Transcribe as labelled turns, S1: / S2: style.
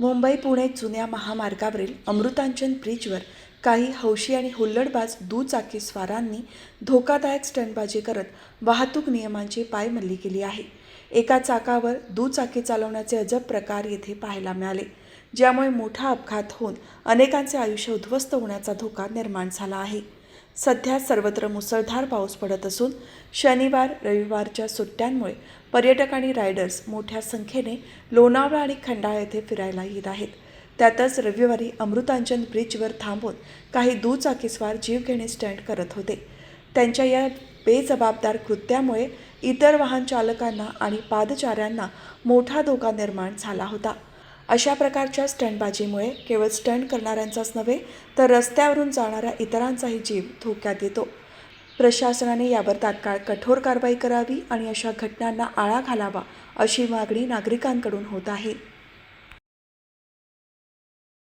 S1: मुंबई पुणे जुन्या महामार्गावरील अमृतांचन ब्रिजवर काही हौशी आणि हुल्लडबाज दुचाकीस्वारांनी धोकादायक स्टंटबाजी करत वाहतूक नियमांची पायमल्ली केली आहे. एका चाकावर दुचाकी चालवण्याचे अजब प्रकार येथे पाहायला मिळाले ज्यामुळे मोठा अपघात होऊन अनेकांचे आयुष्य उद्ध्वस्त होण्याचा धोका निर्माण झाला आहे. सध्या सर्वत्र मुसळधार पाऊस पडत असून शनिवार रविवारच्या सुट्ट्यांमुळे पर्यटक आणि रायडर्स मोठ्या संख्येने लोणावळा आणि खंडाळा येथे फिरायला येत आहेत. त्यातच रविवारी अमृतांचन ब्रिजवर थांबून काही दुचाकीस्वार जीवघेणे स्टंट करत होते. त्यांच्या या बेजबाबदार कृत्यामुळे इतर वाहन चालकांना आणि पादचाऱ्यांना मोठा धोका निर्माण झाला होता. अशा प्रकारच्या स्टंटबाजीमुळे केवळ स्टंट करणाऱ्यांचाच नव्हे तर रस्त्यावरून जाणाऱ्या इतरांचाही जीव धोक्यात येतो. प्रशासनाने यावर तात्काळ कठोर कारवाई करावी आणि अशा घटनांना आळा घालावा अशी मागणी नागरिकांकडून होत आहे.